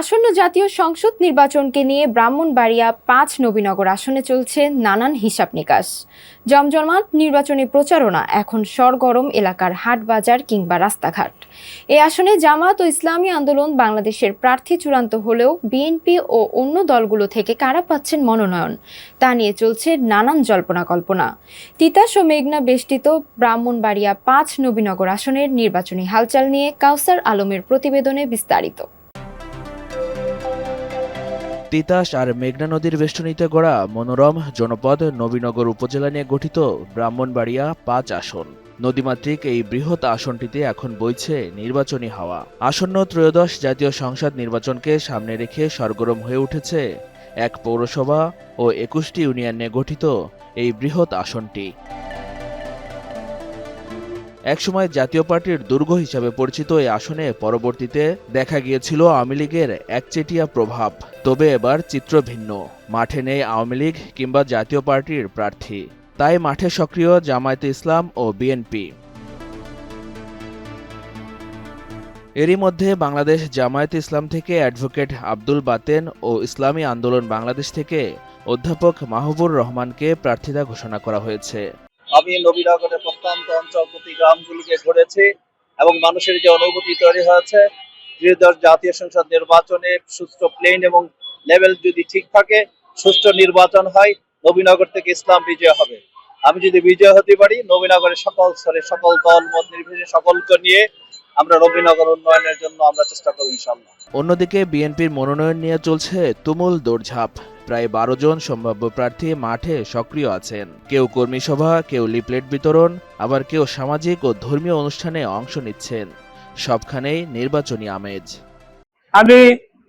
আসন্ন জাতীয় সংসদ নির্বাচনকে নিয়ে ব্রাহ্মণবাড়িয়া পাঁচ নবীনগর আসনে চলছে নানান হিসাব নিকাশ। জমজমাট নির্বাচনী প্রচারণা এখন সরগরম এলাকার হাট বাজার কিংবা রাস্তাঘাট। এই আসনে জামাত ও ইসলামী আন্দোলন বাংলাদেশের প্রার্থী চূড়ান্ত হলেও বিএনপি ও অন্য দলগুলো থেকে কারা পাচ্ছেন মনোনয়ন, তা নিয়ে চলছে নানান জল্পনা কল্পনা। তিতাস ও মেঘনা বেষ্টিত ব্রাহ্মণবাড়িয়া পাঁচ নবীনগর আসনের নির্বাচনী হালচাল নিয়ে কাউসার আলমের প্রতিবেদনে বিস্তারিত। তিতাস আর মেঘনা নদীর বেষ্টনীতে গড়া মনোরম জনপদ নবীনগর উপজেলা নিয়ে গঠিত ব্রাহ্মণবাড়িয়া পাঁচ আসন। নদীমাতৃক এই বৃহৎ আসনটিতে এখন বইছে নির্বাচনী হাওয়া। আসন্ন ত্রয়োদশ জাতীয় সংসদ নির্বাচনকে সামনে রেখে সরগরম হয়ে উঠেছে এক পৌরসভা ও একুশটি ইউনিয়ন নিয়ে গঠিত এই বৃহৎ আসনটি। একসময় জাতীয় পার্টির দুর্গ হিসাবে পরিচিত এই আসনে পরবর্তীতে দেখা গিয়েছিল আওয়ামী লীগের একচেটিয়া প্রভাব। তবে এবার চিত্র ভিন্ন। মাঠে নেই আওয়ামী লীগ কিংবা জাতীয় পার্টির প্রার্থী। তাই মাঠে সক্রিয় জামায়াতে ইসলাম ও বিএনপি। এরই মধ্যে বাংলাদেশ জামায়াতে ইসলাম থেকে অ্যাডভোকেট আব্দুল বাতেন ও ইসলামী আন্দোলন বাংলাদেশ থেকে অধ্যাপক মাহবুর রহমানকে প্রার্থিতা ঘোষণা করা হয়েছে। আমি নবীনগরের প্রত্যন্ত অঞ্চল প্রতি গ্রামগুলিকে ঘুরেছি এবং মানুষের যে অনুভূতি তৈরি হয়েছে ত্রিদশ জাতীয় সংসদ নির্বাচনে সুষ্ঠু প্লেন এবং লেভেল যদি ঠিক থাকে, সুষ্ঠু নির্বাচন হয়, নবীনগর থেকে ইসলাম বিজয় হবে। আমি যদি বিজয় হতে পারি, নবীনগরের সকল স্তরে সকল দল, মত নির্বিশেষে সকলকে নিয়ে আমরা নবীনগর উন্নয়নের জন্য আমরা চেষ্টা করব ইনশাল্লাহ অন্যদিকে বিএনপির মনোনয়ন নিয়ে চলছে তুমুল দৌড়ঝাঁপ। প্রায় বারো জন সম্ভাব্য প্রার্থী মাঠে সক্রিয় আছেন। কেউ কর্মী সভা কেউ লিপলেট বিতরণ আবার কেউ সামাজিক ও ধর্মীয় অনুষ্ঠানে অংশ নিচ্ছেন। সবখানেই নির্বাচনী আমেজ। আমি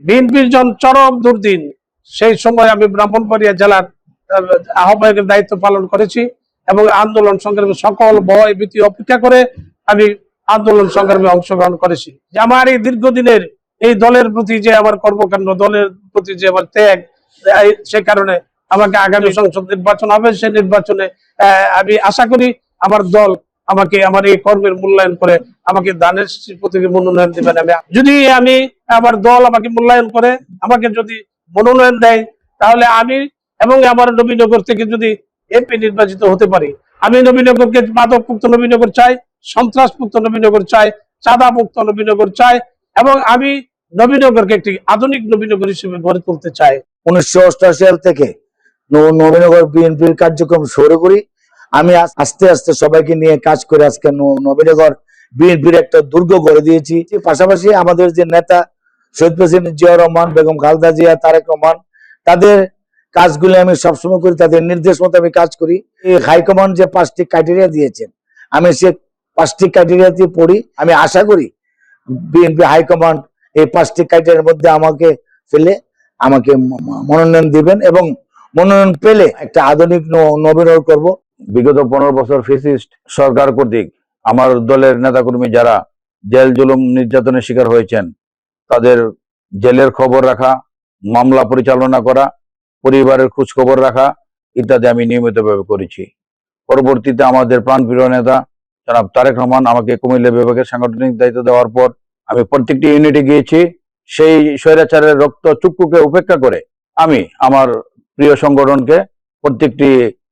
বিএনপির জন চরম দুর্দিন সেই সময় আমি ব্রাহ্মণবাড়িয়া জেলার আহ, আহ্বায়কের দায়িত্ব পালন করেছি এবং আন্দোলন সংগ্রামে সকল ভয় ভীতি অপেক্ষা করে আমি আন্দোলন সংগ্রামে অংশগ্রহণ করেছি। আমার এই দীর্ঘদিনের এই দলের প্রতি যে আমার কর্মকাণ্ড দলের প্রতি যে আমার ত্যাগ সে কারণে আমাকে আগামী সংসদ নির্বাচন হবে সেই নির্বাচনে আমি আশা করি আমার দল আমাকে, আমার এই কর্মের মূল্যায়ন করে আমাকে দানের প্রতি মনোনয়ন দিবেন। আমি যদি আমি আমার দল আমাকে মূল্যায়ন করে, আমাকে যদি মনোনয়ন দেয়, তাহলে আমি এবং আমার নবীনগর থেকে যদি এমপি নির্বাচিত হতে পারি, আমি নবীনগরকে মাদক মুক্ত নবীনগর চাই সন্ত্রাস মুক্ত নবীনগর চাই চাঁদা মুক্ত নবীনগর চাই এবং আমি নবীনগরকে একটি আধুনিক নবীনগর হিসেবে গড়ে তুলতে চাই উনিশশো অষ্টআশি সাল থেকে নবীনগর বিএনপির কার্যক্রম শুরু করি। আমি আস্তে আস্তে সবাইকে নিয়ে কাজ করে আজকে নবীনগর বিএনপির একটা দুর্গ গড়ে দিয়েছি। পাশাপাশি আমাদের যে নেতা শহীদ প্রেসিডেন্ট জিয়া রহমান, বেগম খালদা জিয়া, তারেক রহমান, তাদের কাজগুলি আমি সবসময় করি, তাদের নির্দেশ মতো আমি কাজ করি। এই হাইকমান্ড যে পাঁচটি ক্রাইটেরিয়া দিয়েছেন, আমি সে পাঁচটি ক্রাইটেরিয়াতে পড়ি। আমি আশা করি বিএনপি হাইকমান্ড এই পাঁচটি ক্রাইটেরিয়ার মধ্যে আমাকে ফেলে আমাকে মনোনয়ন দিবেন এবং মনোনয়ন পেলে একটা আধুনিক ন- নবীনগর করব। বিগত পনেরো বছর ফেসিস্ট সরকার কর্তৃক আমার দলের নেতাকর্মী যারা জেল জুলুম নির্যাতনের শিকার হয়েছেন, তাদের জেলের খবর রাখা, মামলা পরিচালনা করা, পরিবারের খোঁজ খবর রাখা ইত্যাদি আমি নিয়মিতভাবে করেছি। পরবর্তীতে আমাদের প্রাণপ্রিয় নেতা জনাব তারেক রহমান আমাকে কুমিল্লা বিভাগের সাংগঠনিক দায়িত্ব দেওয়ার পর আমি প্রত্যেকটি ইউনিটে গিয়েছি, সেই স্বৈরাচারের রক্ত চুক্কুকে উপেক্ষা করে আমি আমার প্রিয় সংগঠনকে প্রত্যেকটি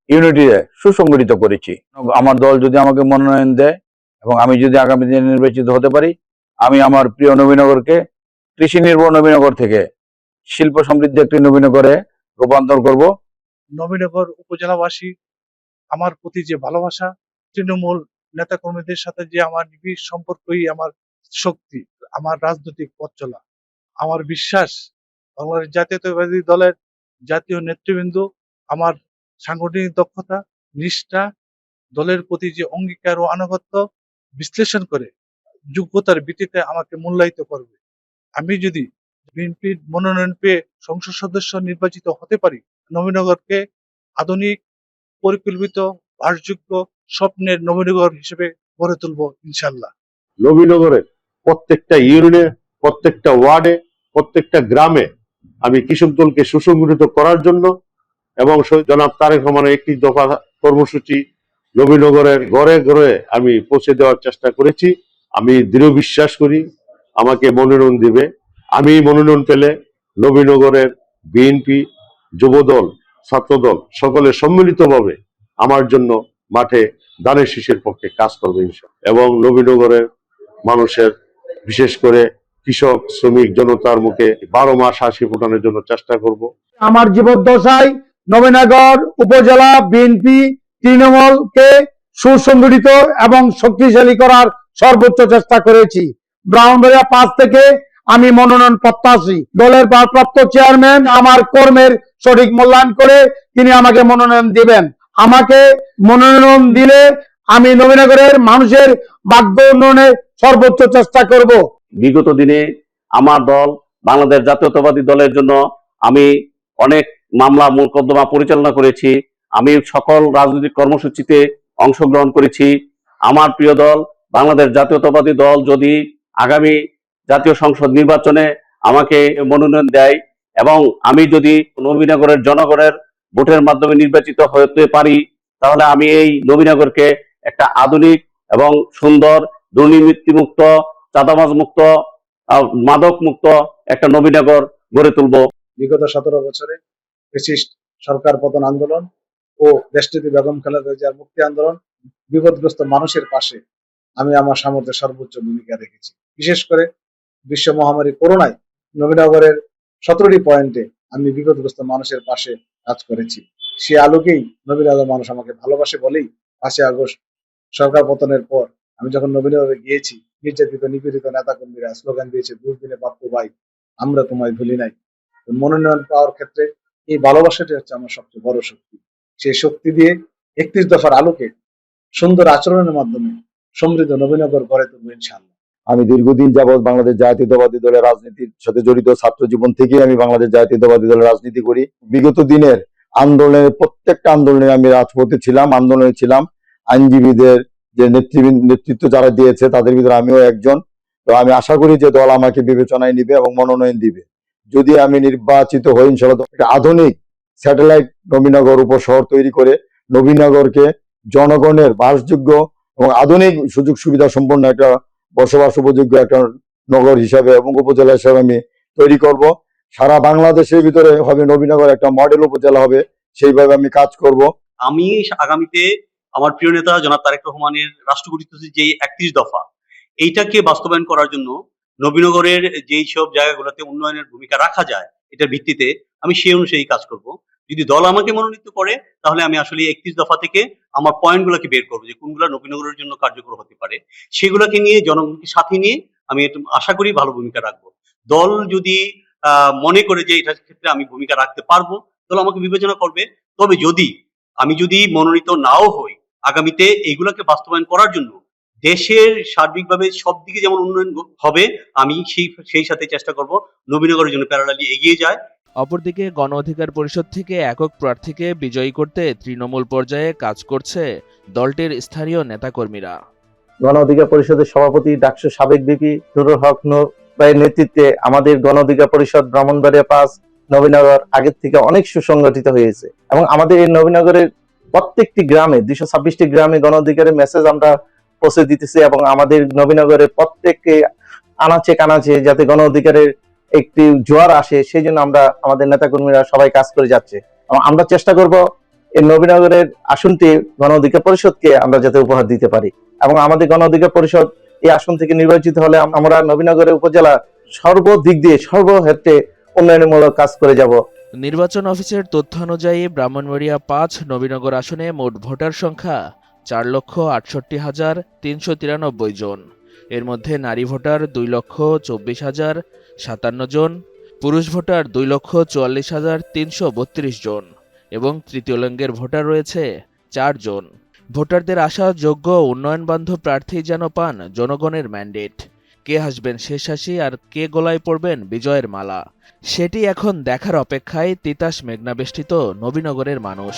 ইউনিটিতে সুসংগঠিত করেছি। আমার দল যদি আমাকে মনোনয়ন দেয় এবং আমি যদি আগামী দিনে নির্বাচিত হতে পারি, আমি আমার প্রিয় নবীনগরকে, কৃষি নির্ভর নবীনগর থেকে, শিল্প সমৃদ্ধ একটি নবীনগরে রূপান্তর করব। নবীনগর উপজেলাবাসী আমার প্রতি যে ভালোবাসা, তৃণমূল নেতাকর্মীদের সাথে যে আমার নিবিড় সম্পর্কই, আমার শক্তি, আমার রাজনৈতিক পথ চলা, আমার বিশ্বাস, বাংলাদেশ জাতীয়তাবাদী দলের জাতীয় নেতৃবৃন্দ, আমার সাংগঠনিক দক্ষতা, নিষ্ঠা, দলের প্রতি যে অঙ্গীকার ও আনুগত্য বিশ্লেষণ করে, যোগ্যতার ভিত্তিতে আমাকে মূল্যায়িত করবে। আমি যদি বিএনপির মনোনয়ন পেয়ে সংসদ সদস্য নির্বাচিত হতে পারি, নবীনগরকে আধুনিক, পরিকল্পিত বাসযোগ্য স্বপ্নের নবীনগর হিসেবে গড়ে তুলবো ইনশাল্লাহ নবীনগরের প্রত্যেকটা ইউনিয়নে, প্রত্যেকটা ওয়ার্ডে, প্রত্যেকটা গ্রামে আমি কৃষক দলকে সুসংগঠিত করার জন্য এবং জনাব তারেক রহমানের একটি দফা কর্মসূচি নবীনগরের ঘরে ঘরে আমি পৌঁছে দেওয়ার চেষ্টা করেছি। আমি দৃঢ় বিশ্বাস করি, আমাকে মনোনয়ন দিবে। আমি মনোনয়ন পেলে নবীনগরের বিএনপি, যুবদল, ছাত্রদল সকলে সম্মিলিতভাবে আমার জন্য মাঠে দানের শীষের পক্ষে কাজ করবে এবং নবীনগরের মানুষের বিশেষ করে কৃষক, শ্রমিক, জনতার মুখে বারো মাস হাসি ফোটানোর জন্য চেষ্টা করব। আমার জীবদ্দশায় নবীনগর উপজেলা বিএনপি তৃণমূলকে সুসংগঠিত এবং শক্তিশালী করার সর্বোচ্চ চেষ্টা করেছি। ব্রাহ্মণবাড়িয়া পাঁচ থেকে আমি মনোনয়ন প্রত্যাশী। দলের ভারপ্রাপ্ত চেয়ারম্যান আমার কর্মের সঠিক মূল্যায়ন করে তিনি আমাকে মনোনয়ন দিবেন। আমাকে মনোনয়ন দিলে আমি নবীনগরের মানুষের ভাগ্য উন্নয়নে সর্বোচ্চ চেষ্টা করব। বিগত দিনে আমার দল, বাংলাদেশ জাতীয়তাবাদী দলের জন্য আমি অনেক মামলা মোকদ্দমা পরিচালনা করেছি। আমি সকল রাজনৈতিক কর্মসূচিতে অংশগ্রহণ করেছি। আমার প্রিয় দল, বাংলাদেশ জাতীয়তাবাদী দল যদি আগামী জাতীয় সংসদ নির্বাচনে আমাকে মনোনয়ন দেয় এবং আমি যদি নবীনগরের জনগণের ভোটের মাধ্যমে নির্বাচিত হতে পারি, তাহলে আমি এই নবীনগরকে একটা আধুনিক এবং সুন্দর, দুর্নীতিমুক্ত চাঁদাবাজ মুক্ত মাদক মুক্ত একটা নবীনগর গড়ে তুলবো। বিগত সতেরো বছরে ফেসিস্ট সরকার পতন আন্দোলন ও দেশটিতে বেগম খালেদা জিয়ার মুক্তি আন্দোলন বিপদগ্রস্ত মানুষের পাশে আমি আমার সামর্থ্যের সর্বোচ্চ ভূমিকা রেখেছি। বিশেষ করে বিশ্ব মহামারী করোনায় নবীনগরের সতেরোটি পয়েন্টে আমি বিপদগ্রস্ত মানুষের পাশে কাজ করেছি। সে আলোকেই নবীনগর মানুষ আমাকে ভালোবাসে বলেই পাঁচই আগস্ট সরকার পতনের পর আমি যখন নবীনগরে গিয়েছি, নির্যাতিত, নিপীড়িত নেতাকর্মীরা স্লোগান দিয়েছে দুর্দিনে বাপ্পু ভাই, আমরা তোমায় ভুলি নাই। মনোনয়ন পাওয়ার ক্ষেত্রে এই ভালোবাসাটি হচ্ছে আমার সবচেয়ে বড় শক্তি। সেই শক্তি দিয়ে একত্রিশ দফার আলোকে সুন্দর আচরণের মাধ্যমে সমৃদ্ধ নবীনগর গড়ে তুলবো ইনশাআল্লাহ। আমি দীর্ঘদিন যাবৎ বাংলাদেশ জাতীয়তাবাদী দলের রাজনীতির সাথে জড়িত ছাত্র জীবন থেকেই আমি বাংলাদেশ জাতীয়তাবাদী দলের রাজনীতি করি। বিগত দিনের আন্দোলনের, প্রত্যেকটা আন্দোলনে আমি রাজপথে ছিলাম, আন্দোলনে ছিলাম। আইনজীবীদের যে নেতৃবৃন্দ, নেতৃত্ব যারা দিয়েছে, তাদের ভিতরে আমিও একজন। তো আমি আশা করি যে দল আমাকে বিবেচনায় নিবে এবং মনোনয়ন দিবে। যদি আমি নির্বাচিত হই, ইনশাল্লাহ আধুনিক স্যাটেলাইট নবীনগর উপশহর তৈরি করে নবীনগরকে জনগণের বাসযোগ্য এবং আধুনিক সুযোগ সুবিধা সম্পন্ন একটা বসবাস উপযোগ্য একটা নগর হিসাবে এবং উপজেলা হিসাবে আমি তৈরি করব। সারা বাংলাদেশের ভিতরে হবে নবীনগর, একটা মডেল উপজেলা হবে, সেইভাবে আমি কাজ করব। আমি আগামীতে আমার প্রিয় নেতা জনাব তারেক রহমানের রাষ্ট্র গঠিত যে একত্রিশ দফা। এইটাকে বাস্তবায়ন করার জন্য নবীনগরের যেই সব জায়গাগুলোতে উন্নয়নের ভূমিকা রাখা যায়, এটার ভিত্তিতে আমি সেই অনুযায়ী কাজ করব। যদি দল আমাকে মনোনীত করে, তাহলে আমি আসলে একত্রিশ দফা থেকে আমার পয়েন্টগুলোকে বের করব যে কোনগুলো নবীনগরের জন্য কার্যকর হতে পারে। সেগুলোকে নিয়ে, জনগণকে সাথে নিয়ে আমি আশা করি ভালো ভূমিকা রাখব। দল যদি মনে করে যে এটার ক্ষেত্রে আমি ভূমিকা রাখতে পারব, দল আমাকে বিবেচনা করবে। তবে যদি আমি যদি মনোনীত নাও হই আগামীতে এগুলোকে বাস্তবায়ন করার জন্য দেশের সার্বিকভাবে সব দিকে যেমন উন্নয়ন হবে আমি সেই সেই সাথে চেষ্টা করব নবীনগরের জন্য প্যারালালি এগিয়ে যায়। অপরদিকে গণ অধিকার পরিষদ থেকে একক প্রার্থীকে বিজয়ী করতে তৃণমূল পর্যায়ে কাজ করছে দলটির স্থানীয় নেতাকর্মীরা। গণ অধিকার পরিষদের সভাপতি ডাকসু সাবেক বিপি নুরুল হক নূর ভাইয়ের নেতৃত্বে আমাদের গণ অধিকার পরিষদ ব্রাহ্মণবাড়িয়া পাস নবীনগর আগের থেকে অনেক সুসংগঠিত হয়েছে এবং আমাদের এই নবীনগরের প্রত্যেকটি গ্রামে, দুইশো ছাব্বিশটি গ্রামে গণ অধিকারের মেসেজ আমরা পৌঁছে দিতেছি এবং আমাদের নবীনগরের প্রত্যেককে আনাচে কানাচে যাতে গণ অধিকারের একটি জোয়ার আসে, সেই জন্য আমরা আমাদের নেতাকর্মীরা সবাই কাজ করে যাচ্ছে। আমরা চেষ্টা করব এই নবীনগরের আসনটি গণ অধিকার পরিষদকে আমরা যাতে উপহার দিতে পারি। এবং আমাদের গণ অধিকার পরিষদ এই আসন থেকে নির্বাচিত হলে আমরা নবীনগরের উপজেলা সর্বদিক দিয়ে সর্বক্ষেত্রে উন্নয়নমূলক কাজ করে যাব। নির্বাচন অফিসের তথ্য অনুযায়ী ব্রাহ্মণবাড়িয়া পাঁচ নবীনগর আসনে মোট ভোটার সংখ্যা চার লক্ষ আটষট্টি হাজার তিনশো তিরানব্বই জন। এর মধ্যে নারী ভোটার দুই লক্ষ চব্বিশ হাজার সাতান্ন জন, পুরুষ ভোটার দুই লক্ষ চুয়াল্লিশ হাজার তিনশো বত্রিশ জন এবং তৃতীয় লিঙ্গের ভোটার রয়েছে চার জন। ভোটারদের আশা যোগ্য উন্নয়ন বান্ধব প্রার্থী যেন পান জনগণের ম্যান্ডেট। কে হাসবেন শেষ হাসি আর কে গলায় পড়বেন বিজয়ের মালা? সেটি এখন দেখার অপেক্ষায় তিতাস মেঘনা বেষ্টিত নবীনগরের মানুষ।